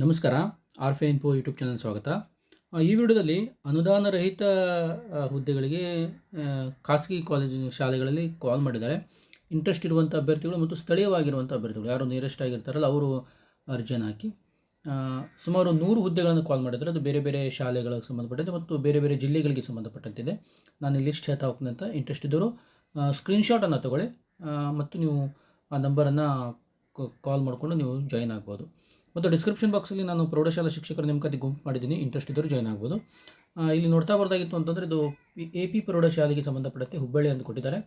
ನಮಸ್ಕಾರ, ಆರ್ಫೆ info YouTube channel ಸ್ವಾಗತ. ಈ ವಿಡಿಯೋದಲ್ಲಿ ಅನುದಾನ ರಹಿತ ಹುದ್ದೆಗಳಿಗೆ ಖಾಸಗಿ ಕಾಲೇಜ್ ಶಾಲೆಗಳಲ್ಲಿ ಕಾಲ್ ಮಾಡಿದ್ದಾರೆ. ಇಂಟ್ರೆಸ್ಟ್ ಇರುವಂಥ ಅಭ್ಯರ್ಥಿಗಳು ಮತ್ತು ಸ್ಥಳೀಯವಾಗಿರುವಂಥ ಅಭ್ಯರ್ಥಿಗಳು, ಯಾರು ನಿಯರೆಸ್ಟ್ ಆಗಿರ್ತಾರಲ್ಲ, ಅವರು ಅರ್ಜಿಯನ್ನು ಹಾಕಿ ಸುಮಾರು ನೂರು ಹುದ್ದೆಗಳನ್ನು ಕಾಲ್ ಮಾಡಿದ್ದಾರೆ. ಅದು ಬೇರೆ ಬೇರೆ ಶಾಲೆಗಳಿಗೆ ಸಂಬಂಧಪಟ್ಟಂತೆ ಮತ್ತು ಬೇರೆ ಬೇರೆ ಜಿಲ್ಲೆಗಳಿಗೆ ಸಂಬಂಧಪಟ್ಟಂತಿದೆ. ನಾನು ಲಿಸ್ಟ್ ಹೇಳ್ತಾ ಅಂತ ಇಂಟ್ರೆಸ್ಟ್ ಇದ್ದರು ಸ್ಕ್ರೀನ್ಶಾಟನ್ನು ತಗೊಳ್ಳಿ ಮತ್ತು ನೀವು ಆ ನಂಬರನ್ನು ಕಾಲ್ ಮಾಡಿಕೊಂಡು ನೀವು ಜಾಯಿನ್ ಆಗ್ಬೋದು. ಮತ್ತು ಡಿಸ್ಕ್ರಿಪ್ಷನ್ ಬಾಕ್ಸಲ್ಲಿ ನಾನು ಪ್ರೌಢಶಾಲಾ ಶಿಕ್ಷಕರ ನೇಮಕಾತಿ ಗುಂಪು ಮಾಡಿದ್ದೀನಿ. ಇಂಟ್ರೆಸ್ಟ್ ಇದ್ದರೂ ಜಾಯ್ನ್ ಆಗ್ಬೋದು. ಇಲ್ಲಿ ನೋಡ್ತಾ ಬರ್ದಾಗಿತ್ತು ಅಂತಂದರೆ ಇದು ಎ ಪಿ ಪ್ರೌಢಶಾಲೆಗೆ ಸಂಬಂಧಪಟ್ಟಂತೆ ಹುಬ್ಬಳ್ಳಿ ಅಂತ ಕೊಟ್ಟಿದ್ದಾರೆ.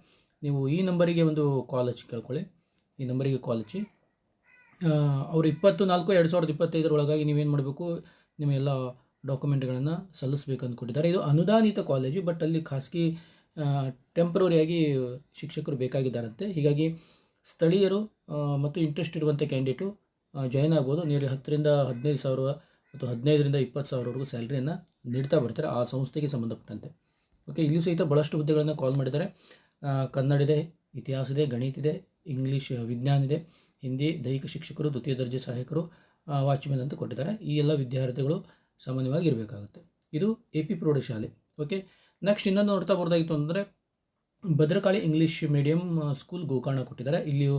ನೀವು ಈ ನಂಬರಿಗೆ ಒಂದು ಕಾಲ್ ಹಚ್ಚಿ ಕೇಳ್ಕೊಳ್ಳಿ. ಈ ನಂಬರಿಗೆ ಕಾಲ್ ಹಚ್ಚಿ ಅವರು ಇಪ್ಪತ್ತು ನಾಲ್ಕು ಎರಡು ಸಾವಿರದ ಇಪ್ಪತ್ತೈದರೊಳಗಾಗಿ ನೀವೇನು ಮಾಡಬೇಕು? ನಿಮ್ಮ ಎಲ್ಲ ಡಾಕ್ಯುಮೆಂಟ್ಗಳನ್ನು ಸಲ್ಲಿಸಬೇಕು ಅಂತ ಕೊಟ್ಟಿದ್ದಾರೆ. ಇದು ಅನುದಾನಿತ ಕಾಲೇಜು ಬಟ್ ಅಲ್ಲಿ ಖಾಸಗಿ ಟೆಂಪ್ರವರಿಯಾಗಿ ಶಿಕ್ಷಕರು ಬೇಕಾಗಿದ್ದಾರಂತೆ. ಹೀಗಾಗಿ ಸ್ಥಳೀಯರು ಮತ್ತು ಇಂಟ್ರೆಸ್ಟ್ ಇರುವಂಥ ಕ್ಯಾಂಡಿಡೇಟು ಜಾಯ್ನ್ ಆಗ್ಬೋದು. ನಿಯರ್ಲಿ ಹತ್ತರಿಂದ ಹದಿನೈದು ಸಾವಿರ ಮತ್ತು ಹದಿನೈದರಿಂದ ಇಪ್ಪತ್ತು ಸಾವಿರವರೆಗೂ ಸ್ಯಾಲ್ರಿಯನ್ನು ನೀಡ್ತಾ ಬರ್ತಾರೆ ಆ ಸಂಸ್ಥೆಗೆ ಸಂಬಂಧಪಟ್ಟಂತೆ. ಓಕೆ ಇಲ್ಲಿ ಸಹಿತ ಭಾಳಷ್ಟು ಹುದ್ದೆಗಳನ್ನು ಕಾಲ್ ಮಾಡಿದ್ದಾರೆ. ಕನ್ನಡ ಇದೆ, ಇತಿಹಾಸ ಇದೆ, ಗಣಿತ ಇದೆ ಇಂಗ್ಲೀಷ್ ವಿಜ್ಞಾನ ಇದೆ, ಹಿಂದಿ, ದೈಹಿಕ ಶಿಕ್ಷಕರು, ದ್ವಿತೀಯ ದರ್ಜೆ ಸಹಾಯಕರು ವಾಚ್ಮೆನ್ ಅಂತ ಕೊಟ್ಟಿದ್ದಾರೆ. ಈ ಎಲ್ಲ ವಿದ್ಯಾರ್ಥಿಗಳು ಸಾಮಾನ್ಯವಾಗಿ ಇರಬೇಕಾಗುತ್ತೆ. ಇದು ಎ ಪಿ ಪ್ರೌಢಶಾಲೆ ಓಕೆ ನೆಕ್ಸ್ಟ್ ಇನ್ನೊಂದು ನೋಡ್ತಾ ಬರೋದಾಗಿತ್ತು ಅಂದರೆ Bhadrakali English medium school Gokarna ಕೊಟ್ಟಿದ್ದಾರೆ. ಇಲ್ಲಿಯೂ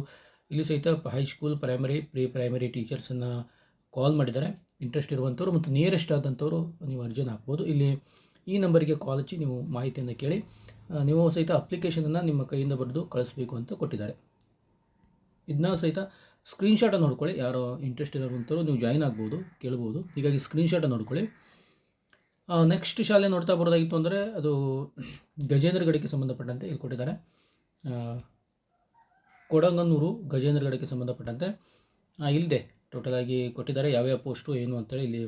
ಇಲ್ಲಿ ಸಹಿತ high school primary pre primary ಟೀಚರ್ಸನ್ನು call ಮಾಡಿದ್ದಾರೆ. ಇಂಟ್ರೆಸ್ಟ್ ಇರುವಂಥವ್ರು ಮತ್ತು ನಿಯರೆಸ್ಟ್ ಆದಂಥವ್ರು ನೀವು ಅರ್ಜಿನ ಹಾಕ್ಬೋದು. ಇಲ್ಲಿ ಈ ನಂಬರಿಗೆ ಕಾಲ್ ಹಚ್ಚಿ ನೀವು ಮಾಹಿತಿಯನ್ನು ಕೇಳಿ ನೀವು ಸಹಿತ ಅಪ್ಲಿಕೇಶನನ್ನು ನಿಮ್ಮ ಕೈಯಿಂದ ಬರೆದು ಕಳಿಸ್ಬೇಕು ಅಂತ ಕೊಟ್ಟಿದ್ದಾರೆ. ಇದನ್ನ ಸಹಿತ ಸ್ಕ್ರೀನ್ಶಾಟನ್ನು ನೋಡ್ಕೊಳ್ಳಿ. ಯಾರೋ ಇಂಟ್ರೆಸ್ಟ್ ಇರೋವಂಥವ್ರು ನೀವು ಜಾಯ್ನ್ ಆಗ್ಬೋದು, ಕೇಳ್ಬೋದು. ಹೀಗಾಗಿ ಸ್ಕ್ರೀನ್ಶಾಟನ್ನು ನೋಡ್ಕೊಳ್ಳಿ. ನೆಕ್ಸ್ಟ್ ಶಾಲೆ ನೋಡ್ತಾ ಬರೋದಾಗಿತ್ತು ಅಂದರೆ ಅದು ಗಜೇಂದ್ರ ಗಡಿಗೆ ಸಂಬಂಧಪಟ್ಟಂತೆ ಇಲ್ಲಿ ಕೊಟ್ಟಿದ್ದಾರೆ ಆ, ಕೊಡಂಗನೂರು ಗಜೇಂದ್ರಗಡಕ್ಕೆ ಸಂಬಂಧಪಟ್ಟಂತೆ ಇಲ್ಲದೆ ಟೋಟಲಾಗಿ ಕೊಟ್ಟಿದ್ದಾರೆ. ಯಾವ್ಯಾವ ಪೋಸ್ಟು ಏನು ಅಂತೇಳಿ ಇಲ್ಲಿ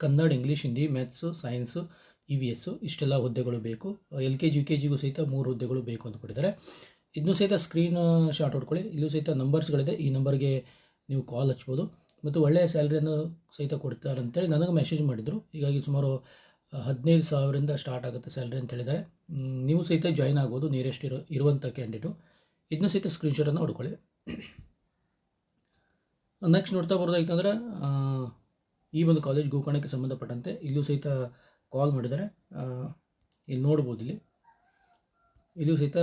Kannada English Hindi maths science E V S ಇಷ್ಟೆಲ್ಲ ಹುದ್ದೆಗಳು ಬೇಕು. L K G U K ಜಿಗೂ ಸಹಿತ ಮೂರು ಹುದ್ದೆಗಳು ಬೇಕು ಅಂತ ಕೊಟ್ಟಿದ್ದಾರೆ. ಇದನ್ನು ಸಹಿತ ಸ್ಕ್ರೀನ್ ಶಾಟ್ ಹೊಡ್ಕೊಳ್ಳಿ. ಇಲ್ಲೂ ಸಹಿತ ನಂಬರ್ಸ್ಗಳಿದೆ ಈ ನಂಬರ್ಗೆ ನೀವು ಕಾಲ್ ಹಚ್ಬೋದು. ಮತ್ತು ಒಳ್ಳೆಯ ಸ್ಯಾಲ್ರಿಯನ್ನು ಸಹಿತ ಕೊಡ್ತಾರೆ ಅಂತೇಳಿ ನನಗೆ ಮೆಸೇಜ್ ಮಾಡಿದರು. ಹೀಗಾಗಿ ಸುಮಾರು ಹದಿನೈದು ಸಾವಿರದಿಂದ ಸ್ಟಾರ್ಟ್ ಆಗುತ್ತೆ ಸ್ಯಾಲ್ರಿ ಅಂತ ಹೇಳಿದ್ದಾರೆ. ನೀವು ಸಹಿತ ಜಾಯ್ನ್ ಆಗ್ಬೋದು. ನಿಯರೆಸ್ಟ್ ಇರೋ ಇರುವಂಥ ಕ್ಯಾಂಡಿಡೇಟು ಇದನ್ನು ಸಹಿತ ಸ್ಕ್ರೀನ್ಶಾಟನ್ನು ಹೊಡ್ಕೊಳ್ಳಿ. ನೆಕ್ಸ್ಟ್ ನೋಡ್ತಾ ಬರೋದಾಯ್ತಂದ್ರೆ ಈ ಒಂದು ಕಾಲೇಜ್ ಗೋಕರ್ಣಕ್ಕೆ ಸಂಬಂಧಪಟ್ಟಂತೆ ಇಲ್ಲೂ ಸಹಿತ ಕಾಲ್ ಮಾಡಿದ್ದಾರೆ. ಇಲ್ಲಿ ನೋಡ್ಬೋದು ಇಲ್ಲಿ. ಇಲ್ಲೂ ಸಹಿತ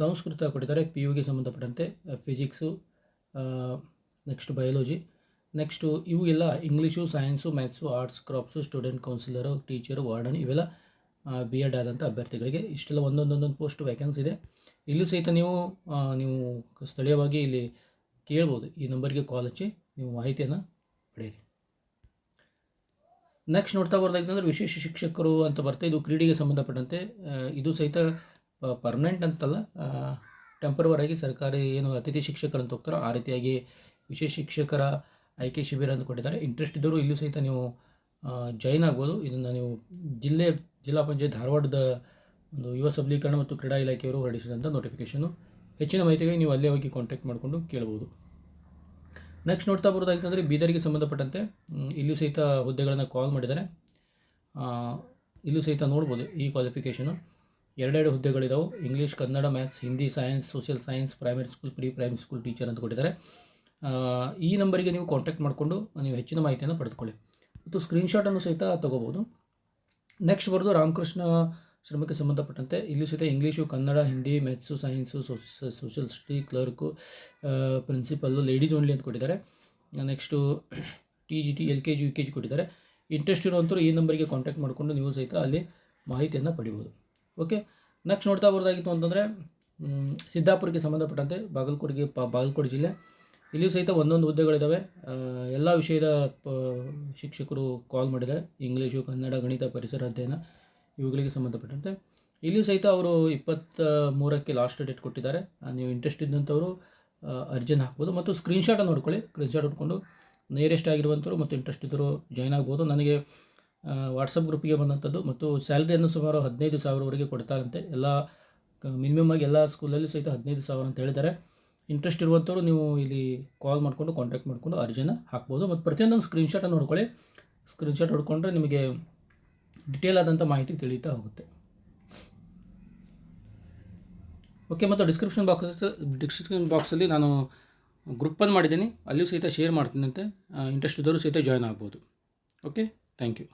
ಸಂಸ್ಕೃತ ಕೊಟ್ಟಿದ್ದಾರೆ ಪಿ ಯುಗೆ ಸಂಬಂಧಪಟ್ಟಂತೆ ಫಿಸಿಕ್ಸು ನೆಕ್ಸ್ಟ್ ಬಯಾಲಜಿ ನೆಕ್ಸ್ಟು ಇವು ಎಲ್ಲ English science maths arts crafts student counsellor teacher warden ಇವೆಲ್ಲ ಬಿ ಎಡ್ ಆದಂಥ ಅಭ್ಯರ್ಥಿಗಳಿಗೆ ಇಷ್ಟೆಲ್ಲ ಒಂದೊಂದೊಂದೊಂದು ಪೋಸ್ಟ್ ವ್ಯಾಕೆನ್ಸಿ ಇದೆ. ಇಲ್ಲೂ ಸಹಿತ ನೀವು ನೀವು ಸ್ಥಳೀಯವಾಗಿ ಇಲ್ಲಿ ಕೇಳ್ಬೋದು. ಈ ನಂಬರ್ಗೆ ಕಾಲ್ ಹಚ್ಚಿ ನೀವು ಮಾಹಿತಿಯನ್ನು ಪಡೆಯಿರಿ. ನೆಕ್ಸ್ಟ್ ನೋಡ್ತಾ ಬರ್ದಾಗಿತ್ತಂದ್ರೆ ವಿಶೇಷ ಶಿಕ್ಷಕರು ಅಂತ ಬರ್ತಾ ಇದು ಕ್ರೀಡೆಗೆ ಸಂಬಂಧಪಟ್ಟಂತೆ ಇದು ಸಹಿತ ಪರ್ಮನೆಂಟ್ ಅಂತಲ್ಲ ಟೆಂಪರವರಾಗಿ ಸರ್ಕಾರಿ ಏನು ಅತಿಥಿ ಶಿಕ್ಷಕರು ಅಂತ ಹೋಗ್ತಾರೋ ಆ ರೀತಿಯಾಗಿ ವಿಶೇಷ ಶಿಕ್ಷಕರ ಆಯ್ಕೆ ಶಿಬಿರ ಅಂತ ಕೊಟ್ಟಿದ್ದಾರೆ. ಇಂಟ್ರೆಸ್ಟ್ ಇದ್ದರೂ ಇಲ್ಲೂ ಸಹಿತ ನೀವು ಜಾಯ್ನ್ ಆಗ್ಬೋದು. ಇದನ್ನು ನೀವು ಜಿಲ್ಲೆ, ಜಿಲ್ಲಾ ಪಂಚಾಯತ್ ಧಾರವಾಡದ ಒಂದು ಯುವ ಸಬಲೀಕರಣ ಮತ್ತು ಕ್ರೀಡಾ ಇಲಾಖೆಯವರು ಹೊರಡಿಸಿದಂಥ ನೋಟಿಫಿಕೇಷನು ಹೆಚ್ಚಿನ ಮಾಹಿತಿಗೆ ನೀವು ಅಲ್ಲೇ ಹೋಗಿ ಕಾಂಟ್ಯಾಕ್ಟ್ ಮಾಡಿಕೊಂಡು ಕೇಳ್ಬೋದು ನೆಕ್ಸ್ಟ್ ನೋಡ್ತಾ ಬರೋದಾಗಿತ್ತಂದರೆ ಬೀದರಿಗೆ ಸಂಬಂಧಪಟ್ಟಂತೆ ಇಲ್ಲೂ ಸಹಿತ ಹುದ್ದೆಗಳನ್ನು ಕಾಲ್ ಮಾಡಿದ್ದಾರೆ. ಇಲ್ಲೂ ಸಹಿತ ನೋಡ್ಬೋದು ಈ ಕ್ವಾಲಿಫಿಕೇಷನು ಎರಡೆರಡು ಹುದ್ದೆಗಳಿದಾವೆ. English Kannada maths Hindi science social science primary school pre primary school teacher ಅಂತ ಕೊಟ್ಟಿದ್ದಾರೆ. ಈ ನಂಬರಿಗೆ ನೀವು ಕಾಂಟ್ಯಾಕ್ಟ್ ಮಾಡಿಕೊಂಡು ನೀವು ಹೆಚ್ಚಿನ ಮಾಹಿತಿಯನ್ನು ಪಡೆದುಕೊಳ್ಳಿ. ಮತ್ತು ಸ್ಕ್ರೀನ್ಶಾಟನ್ನು ಸಹಿತ ತಗೋಬೋದು ನೆಕ್ಸ್ಟ್ ಬರೋದು ರಾಮಕೃಷ್ಣ ಶ್ರಮಕ್ಕೆ ಸಂಬಂಧಪಟ್ಟಂತೆ ಇಲ್ಲೂ ಸಹಿತ English Kannada, Hindi, maths, science social study clerk principal, ladies only ಅಂತ ಕೊಟ್ಟಿದ್ದಾರೆ. Next T G T L K G U K G ಕೊಟ್ಟಿದ್ದಾರೆ. ಇಂಟ್ರೆಸ್ಟ್ ಇರುವಂಥವ್ರು ಈ ನಂಬರಿಗೆ ಕಾಂಟ್ಯಾಕ್ಟ್ ಮಾಡಿಕೊಂಡು ನೀವು ಸಹಿತ ಅಲ್ಲಿ ಮಾಹಿತಿಯನ್ನು ಪಡಿಬೋದು. ಓಕೆ ನೆಕ್ಸ್ಟ್ ನೋಡ್ತಾ ಬರೋದಾಗಿತ್ತು ಅಂತಂದರೆ ಸಿದ್ದಾಪುರಕ್ಕೆ ಸಂಬಂಧಪಟ್ಟಂತೆ ಬಾಗಲಕೋಟೆಗೆ ಪ ಬಾಗಲಕೋಟೆ ಜಿಲ್ಲೆ. ಇಲ್ಲಿಯೂ ಸಹಿತ ಒಂದೊಂದು ಹುದ್ದೆಗಳಿದ್ದಾವೆ ಎಲ್ಲ ವಿಷಯದ, ಪ, ಶಿಕ್ಷಕರು ಕಾಲ್ ಮಾಡಿದ್ದಾರೆ. ಇಂಗ್ಲೀಷು ಕನ್ನಡ, ಗಣಿತ ಪರಿಸರ ಅಧ್ಯಯನ. ಇವುಗಳಿಗೆ ಸಂಬಂಧಪಟ್ಟಂತೆ. ಇಲ್ಲಿಯೂ ಸಹಿತ ಅವರು ಇಪ್ಪತ್ತ ಮೂರಕ್ಕೆ ಲಾಸ್ಟ್ ಡೇಟ್ ಕೊಟ್ಟಿದ್ದಾರೆ. ನೀವು ಇಂಟ್ರೆಸ್ಟ್ ಇದ್ದಂಥವರು ಅರ್ಜಿನ ಹಾಕ್ಬೋದು. ಮತ್ತು ಸ್ಕ್ರೀನ್ಶಾಟನ್ನು ನೋಡ್ಕೊಳ್ಳಿ. ಸ್ಕ್ರೀನ್ಶಾಟ್ ಹೊಡ್ಕೊಂಡು ನಿಯರೆಸ್ಟ್ ಆಗಿರುವಂಥವ್ರು ಮತ್ತು ಇಂಟ್ರೆಸ್ಟ್ ಇದ್ದರು ಜಾಯ್ನ್ ಆಗ್ಬೋದು. ನನಗೆ ವಾಟ್ಸಪ್ ಗ್ರೂಪಿಗೆ ಬಂದಂಥದ್ದು ಮತ್ತು ಸ್ಯಾಲ್ರಿಯನ್ನು ಸುಮಾರು ಹದಿನೈದು ಸಾವಿರವರೆಗೆ ಕೊಡ್ತಾರಂತೆ. ಎಲ್ಲ ಮಿನಿಮಮ್ ಆಗಿ ಎಲ್ಲ ಸ್ಕೂಲಲ್ಲಿ ಸಹಿತ ಹದಿನೈದು ಸಾವಿರ ಅಂತ ಹೇಳಿದ್ದಾರೆ. ಇಂಟ್ರೆಸ್ಟ್ ಇರುವಂಥವ್ರು ನೀವು ಇಲ್ಲಿ ಕಾಲ್ ಮಾಡಿಕೊಂಡು ಕಾಂಟ್ಯಾಕ್ಟ್ ಮಾಡಿಕೊಂಡು ಅರ್ಜಿನ ಹಾಕ್ಬೋದು. ಮತ್ತು ಪ್ರತಿಯೊಂದೊಂದು ಸ್ಕ್ರೀನ್ಶಾಟನ್ನು ನೋಡ್ಕೊಳ್ಳಿ. ಸ್ಕ್ರೀನ್ಶಾಟ್ ಹೊಡ್ಕೊಂಡ್ರೆ ನಿಮಗೆ ಡಿಟೇಲ್ ಆದಂಥ ಮಾಹಿತಿ ತಿಳಿಯುತ್ತಾ ಹೋಗುತ್ತೆ. ಓಕೆ ಮತ್ತು ಡಿಸ್ಕ್ರಿಪ್ಷನ್ ಬಾಕ್ಸ್ ಡಿಸ್ಕ್ರಿಪ್ಷನ್ ಬಾಕ್ಸಲ್ಲಿ ನಾನು ಗ್ರೂಪನ್ನು ಮಾಡಿದ್ದೀನಿ. ಅಲ್ಲಿಯೂ ಸಹಿತ ಶೇರ್ ಮಾಡ್ತೀನಂತೆ ಇಂಟ್ರೆಸ್ಟ್ ಇದ್ದವರು ಸಹಿತ ಜಾಯ್ನ್ ಆಗ್ಬೋದು. Okay thank you